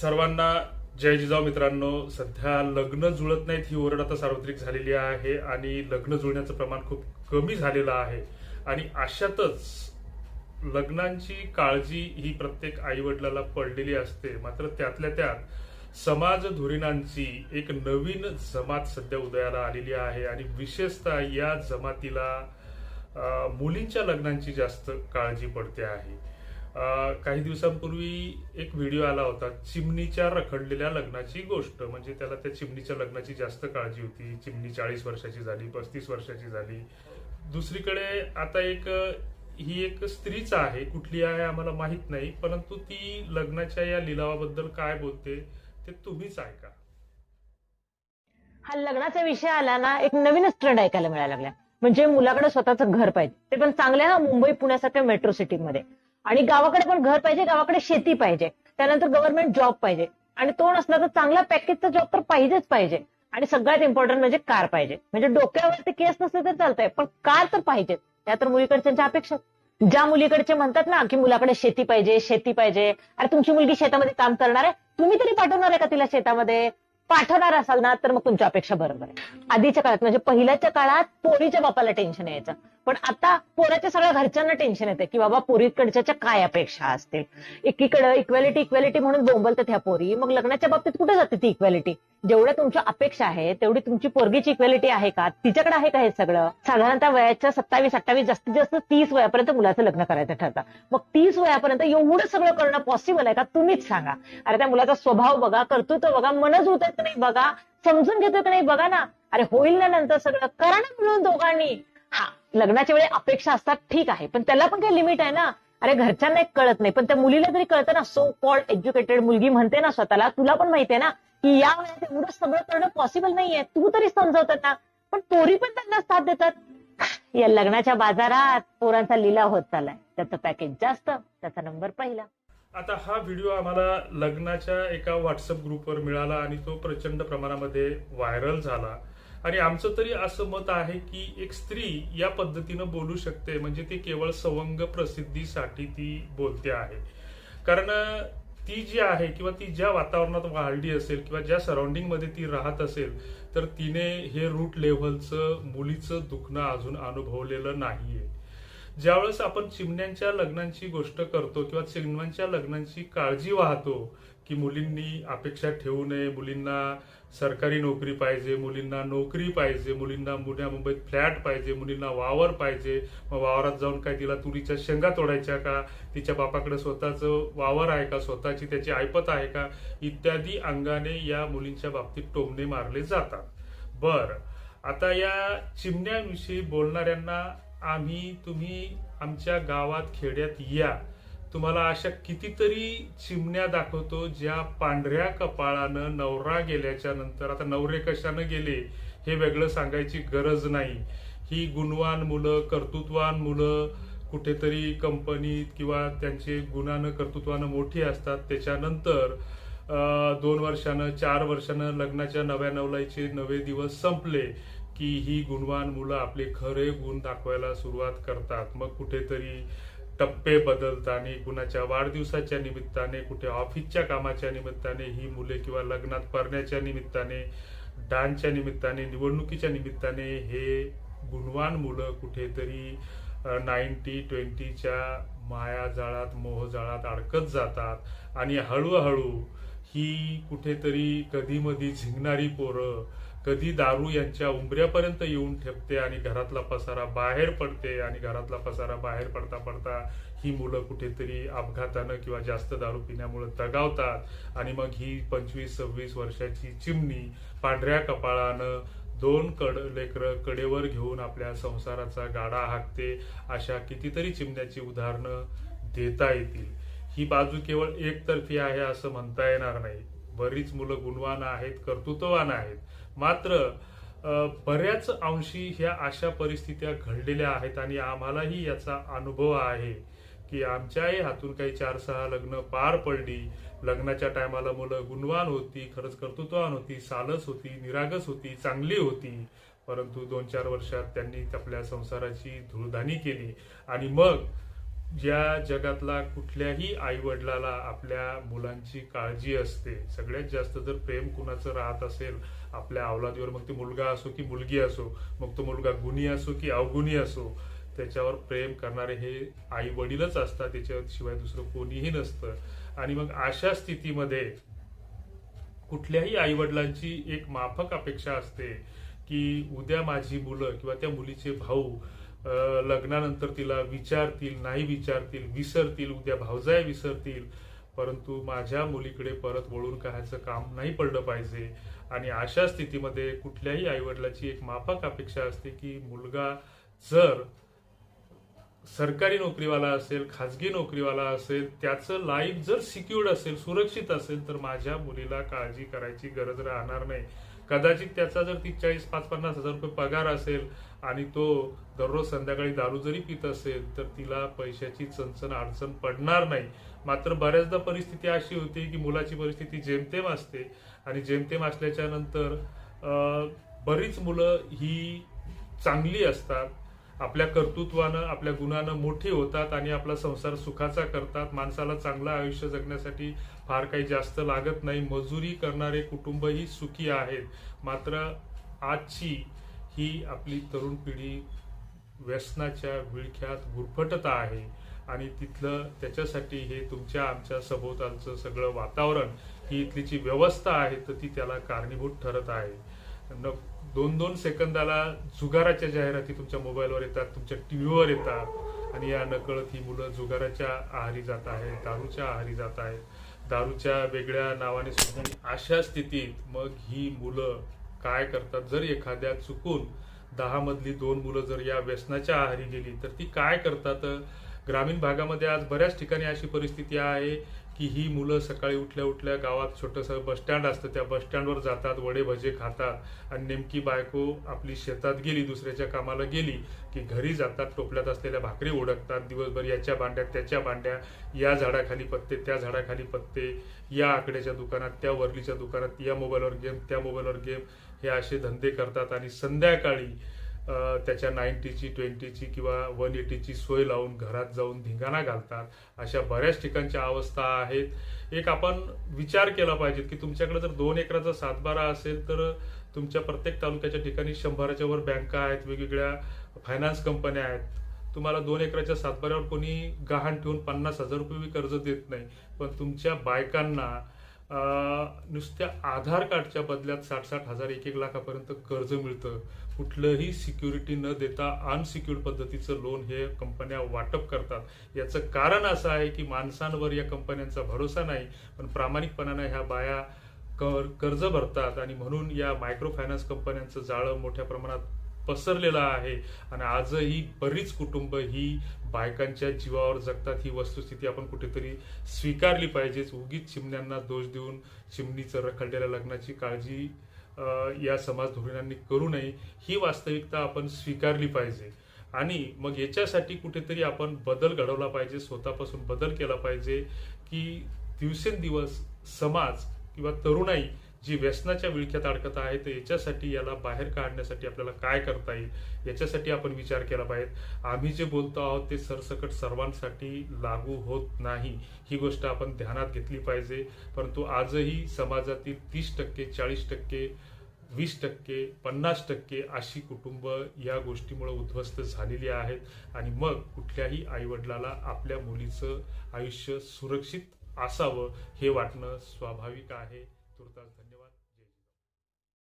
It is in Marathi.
सर्वांना जय जिजाऊ मित्रांनो. सध्या लग्न जुळत नाहीत ही ओरड आता सार्वत्रिक झालेली आहे आणि लग्न जुळण्याचं प्रमाण खूप कमी झालेलं आहे. आणि अशातच लग्नांची काळजी ही प्रत्येक आई वडिलाला पडलेली असते. मात्र त्यातल्या त्यात समाज धुरीणांची एक नवीन जमात सध्या उदयाला आलेली आहे आणि विशेषतः या जमातीला मुलींच्या लग्नांची जास्त काळजी पडते आहे. काही दिवसांपूर्वी एक व्हिडिओ आला होता चिमणीच्या रखडलेल्या लग्नाची गोष्ट. म्हणजे त्याला त्या चिमणीच्या लग्नाची जास्त काळजी होती. चिमणी चाळीस वर्षाची झाली पस्तीस वर्षाची झाली. दुसरीकडे आता एक ही एक स्त्रीच आहे. कुठली आहे आम्हाला माहीत नाही परंतु ती लग्नाच्या या लिलावाबद्दल काय बोलते ते तुम्हीच ऐका. हा लग्नाचा विषय आला ना एक नवीनच ट्रेंड ऐकायला मिळायला लागला म्हणजे मुलाकडे स्वतःचं घर पाहिजे. ते पण चांगलं ना मुंबई पुण्यासारख्या मेट्रो सिटीमध्ये आणि गावाकडे पण घर पाहिजे गावाकडे शेती पाहिजे. त्यानंतर गव्हर्नमेंट जॉब पाहिजे. आणि तो नसला तर चांगला पॅकेजचा जॉब तर पाहिजेच पाहिजे. आणि सगळ्यात इम्पॉर्टंट म्हणजे कार पाहिजे. म्हणजे डोक्यावरती केस नसले तर चालतंय पण कार तर पाहिजेत त्या तर मुलीकडच्या अपेक्षा. ज्या मुलीकडचे म्हणतात ना की मुलाकडे शेती पाहिजे शेती पाहिजे. अरे तुमची मुलगी शेतामध्ये काम करणार आहे? तुम्ही तरी पाठवणार आहे का तिला शेतामध्ये? पाठवणार असाल ना तर मग तुमच्या अपेक्षा बरोबर आहे. आधीच्या काळात म्हणजे पहिल्याच्या काळात पोरीच्या बापाला टेन्शन यायचं. पण आता पोराच्या सगळ्या घरच्यांना टेन्शन येते की बाबा पोरीकडच्या काय अपेक्षा असतील? एकीकडे इक्वॅलिटी इक्वॅलिटी म्हणून बोंबलतात ह्या पोरी. मग लग्नाच्या बाबतीत कुठे जाते ती इक्वॅलिटी जेवढ्या तुमच्या अपेक्षा आहे तेवढी तुमची पोरगीची इक्वॅलिटी आहे का? तिच्याकडे आहे का हे सगळं? साधारणतः वयाच्या सत्तावीस अठ्ठावीस जास्तीत जास्त तीस वयापर्यंत मुलाचं लग्न करायचं ठरतं. मग तीस वयापर्यंत एवढं सगळं करणं पॉसिबल आहे का? तुम्हीच सांगा. अरे त्या मुलाचा स्वभाव बघा कर्तृत्व बघा मनच होत की नाही बघा समजून घेतोय की नाही बघा ना. अरे होईल ना नंतर सगळं. करा ना मिळून दोघांनी. हा लग्नाच्या वेळी अपेक्षा असतात ठीक आहे पण त्याला पण काही लिमिट आहे ना. अरे घरच्यांना एक कळत नाही पण त्या मुलीला तरी कळतं ना सो कॉल्ड एज्युकेटेड मुलगी म्हणते ना स्वतःला तुला पण माहितीये ना की या वयात एवढं सगळं करणं पॉसिबल नाहीये. तू तरी समजवतात ना. पण पोरी पण त्यांना साथ देतात. या लग्नाच्या बाजारात पोरांचा लिलाव होत चाललाय. त्याचं पॅकेज जास्त त्याचा नंबर पहिला. आता हा व्हिडिओ आम्हाला लग्नाच्या एका व्हॉट्सअप ग्रुपवर मिळाला आणि तो प्रचंड प्रमाणामध्ये व्हायरल झाला. आणि आमचं तरी असं मत आहे की एक स्त्री या पद्धतीनं बोलू शकते म्हणजे ती केवळ सवंग प्रसिद्धीसाठी ती बोलते आहे. कारण ती जी आहे किंवा ती ज्या वातावरणात वाढली असेल किंवा ज्या सराउंडिंगमध्ये ती राहत असेल तर तिने हे रूट लेव्हलचं मुलीचं दुखणं अजून अनुभवलेलं नाहीये. ज्यावेळेस आपण चिमण्यांच्या लग्नांची गोष्ट करतो किंवा चिमण्यांच्या लग्नांची काळजी वाहतो की मुलींनी अपेक्षा ठेवू नये मुलींना सरकारी नोकरी पाहिजे मुलींना नोकरी पाहिजे मुलींना पुण्या मुंबईत फ्लॅट पाहिजे मुलींना वावर पाहिजे. मग वावरात जाऊन काय तिला तुरीच्या शेंगा तोडायच्या का? तिच्या बापाकडे स्वतःचं वावर आहे का? स्वतःची त्याची ऐपत आहे का? इत्यादी अंगाने या मुलींच्या बाबतीत टोमणे मारले जातात. बर आता या चिमण्याविषयी बोलणाऱ्यांना आम्ही तुम्ही आमच्या गावात खेड्यात या. तुम्हाला अशा कितीतरी चिमण्या दाखवतो ज्या पांढऱ्या कपाळानं नवरा गेल्याच्यानंतर आता नवरे कशानं गेले हे वेगळं सांगायची गरज नाही. ही गुणवान मुलं कर्तृत्वान मुलं कुठेतरी कंपनीत किंवा त्यांचे गुणानं कर्तृत्वानं मोठी असतात. त्याच्यानंतर दोन वर्षानं चार वर्षानं लग्नाच्या नव्या नवलाईचे नवे दिवस संपले की ही गुणवान मुलं आपले खरे गुण दाखवायला सुरुवात करतात. मग कुठेतरी टप्पे बदलताना कुणाच्या वाढदिवसाच्या निमित्ताने कुठे ऑफिसच्या कामाच्या निमित्ताने ही मुले किंवा लग्नात परण्याच्या निमित्ताने डान्सच्या निमित्ताने निवडणुकीच्या निमित्ताने हे गुणवान मुलं कुठेतरी नाईन्टी ट्वेंटीच्या मायाजाळात मोहजाळात अडकत जातात. आणि हळूहळू ही कुठेतरी कधीमधी झिंगणारी पोरं कधी दारू यांच्या उंबऱ्यापर्यंत येऊन ठेपते आणि घरातला पसारा बाहेर पडते आणि घरातला पसारा बाहेर पडता पडता ही मुलं कुठेतरी अपघातानं किंवा जास्त दारू पिण्यामुळे दगावतात आणि मग ही पंचवीस सव्वीस वर्षाची चिमणी पांढऱ्या कपाळानं दोन कड लेकरं कडेवर घेऊन आपल्या संसाराचा गाडा हाकते अशा कितीतरी चिमण्याची उदाहरणं देता येतील. ही बाजू केवळ एकतर्फी आहे असं म्हणता येणार नाही. बरीच मुलं गुणवान आहेत कर्तृत्ववान आहेत. मात्र बऱ्याच अंशी ह्या अशा परिस्थित्या घडलेल्या आहेत आणि आम्हालाही याचा अनुभव आहे की आमच्याही हातून काही चार सहा लग्न पार पडली. लग्नाच्या टायमाला मुलं गुणवान होती खरंच कर्तृत्ववान होती सालस होती निरागस होती चांगली होती. परंतु दोन चार वर्षात त्यांनी आपल्या संसाराची धुळधाणी केली. आणि मग ज्या जगातला कुठल्याही आई वडिलाला आपल्या मुलांची काळजी असते सगळ्यात जास्त जर प्रेम कुणाचं राहत असेल आपल्या अवलादीवर मग ती मुलगा असो की मुलगी असो मग तो मुलगा गुणी असो की अवगुणी असो त्याच्यावर प्रेम करणारे हे आई वडीलच असतात त्याच्याशिवाय दुसरं कोणीही नसतं. आणि मग अशा स्थितीमध्ये कुठल्याही आई वडिलांची एक माफक अपेक्षा असते की उद्या माझी मुलं किंवा त्या मुलीचे भाऊ लग्नानंतर तिला विचारतील नाही विचारतील विसरतील उद्या भावजाय विसरतील. परंतु माझ्या मुलीकडे परत वळून काहायचं काम नाही पडलं पाहिजे. आणि अशा स्थितीमध्ये कुठल्याही आईवडिलाची एक माफक अपेक्षा असते की मुलगा जर सरकारी नोकरीवाला असेल खाजगी नोकरीवाला असेल त्याचं लाईफ जर सिक्युर्ड असेल सुरक्षित असेल तर माझ्या मुलीला काळजी करायची गरज राहणार नाही. कदाचित त्याचा जर ती चाळीस पाच पन्नास हजार रुपये पगार असेल आणि तो दररोज संध्याकाळी दारू जरी पित असेल तर तिला पैशाची चणचण अडचण पडणार नाही. मात्र बऱ्याचदा परिस्थिती अशी होती की मुलाची परिस्थिती जेमतेम असते आणि जेमतेम असल्याच्या नंतर बरीच मुलं ही चांगली असतात. आपल्या कर्तृत्वानं आपल्या गुणानं मोठी होतात आणि आपला संसार सुखाचा करतात. माणसाला चांगलं आयुष्य जगण्यासाठी फार काही जास्त लागत नाही. मजुरी करणारे कुटुंबही सुखी आहेत. मात्र आजची ही आपली तरुण पिढी व्यसनाच्या विळख्यात गुरफटत आहे आणि तिथलं त्याच्यासाठी हे तुमच्या आमच्या सभोवतालचं सगळं वातावरण ही इथली जी व्यवस्था आहे तर ती त्याला कारणीभूत ठरत आहे. दोन दोन सेकंदाला जुगाराच्या जाहिराती तुमच्या मोबाईलवर येतात तुमच्या टीव्हीवर येतात. आणि या नकळत ही मुलं जुगाराच्या आहारी जात आहेत दारूच्या आहारी जात आहेत. दारूच्या वेगळ्या नावाने सुद्धा अशा स्थितीत मग ही मुलं काय करतात? जर एखाद्या चुकून दहा मधली दोन मुलं जर या व्यसनाच्या आहारी गेली तर ती काय करतात? ग्रामीण भागामध्ये आज बऱ्याच ठिकाणी अशी परिस्थिती आहे. की ही मुलं सकाळी उठल्या उठल्या गावात छोटंसं बसस्टँड असतं. त्या बसस्टँडवर जातात वडे भजे खातात आणि नेमकी बायको आपली शेतात गेली दुसऱ्याच्या कामाला गेली की घरी जातात टोपल्यात असलेल्या भाकरी ओढकतात दिवसभर याच्या भांड्यात त्याच्या भांड्या या झाडाखाली पत्ते त्या झाडाखाली पत्ते या आकड्याच्या दुकानात त्या वरलीच्या दुकानात या मोबाईलवर गेम त्या मोबाईलवर गेम हे असे धंदे करतात आणि संध्याकाळी त्याच्या नाईन्टीची ट्वेंटीची किंवा वन एटीची सोय लावून घरात जाऊन धिंगाणा घालतात. अशा बऱ्याच ठिकाणच्या अवस्था आहेत. एक आपण विचार केला पाहिजे की तुमच्याकडे जर दोन एकराचा सातबारा असेल तर तुमच्या प्रत्येक तालुक्याच्या ठिकाणी शंभराच्या वर बँका आहेत वेगवेगळ्या फायनान्स कंपन्या आहेत. तुम्हाला दोन एकराच्या सातबाऱ्यावर कोणी गहाण ठेवून पन्नास हजार रुपये कर्ज देत नाही. पण तुमच्या बायकांना नुसत्या आधार कार्डच्या बदल्यात साठ साठ हजार एक एक लाखापर्यंत कर्ज मिळतं. कुठलंही सिक्युरिटी न देता अनसिक्युर्ड पद्धतीचं लोन हे कंपन्या वाटप करतात. याचं कारण असं आहे की माणसांवर या कंपन्यांचा भरोसा नाही पण प्रामाणिकपणानं ह्या बाया कर कर्ज भरतात. आणि म्हणून या मायक्रो फायनान्स कंपन्यांचं जाळं मोठ्या प्रमाणात पसरलेला आहे. आणि आजही बरीच कुटुंब ही बायकांच्या जीवावर जगतात. ही वस्तुस्थिती आपण कुठेतरी स्वीकारली पाहिजेच. उगीच चिमण्यांना दोष देऊन चिमणीचं रखडलेल्या लग्नाची काळजी या समाज धोरणांनी करू नये ही वास्तविकता आपण स्वीकारली पाहिजे. आणि मग याच्यासाठी कुठेतरी आपण बदल घडवला पाहिजे स्वतःपासून बदल केला पाहिजे की दिवसेंदिवस समाज किंवा तरुणाई जी व्यसनाच्या विळख्यात अडकत आहे तर याच्यासाठी याला बाहेर काढण्यासाठी आपल्याला काय करता येईल? याच्यासाठी आपण विचार केला पाहिजे. आम्ही जे बोलतो आहोत ते सरसकट सर्वांसाठी लागू होत नाही. ही गोष्ट आपण ध्यानात घेतली पाहिजे. परंतु आजही समाजातील तीस टक्के चाळीस टक्के वीस टक्के पन्नास टक्के अशी कुटुंब या गोष्टीमुळे उद्ध्वस्त झालेली आहेत. आणि मग कुठल्याही आईवडिलाला आपल्या मुलीचं आयुष्य सुरक्षित असावं हे वाटणं स्वाभाविक आहे. तुर्तास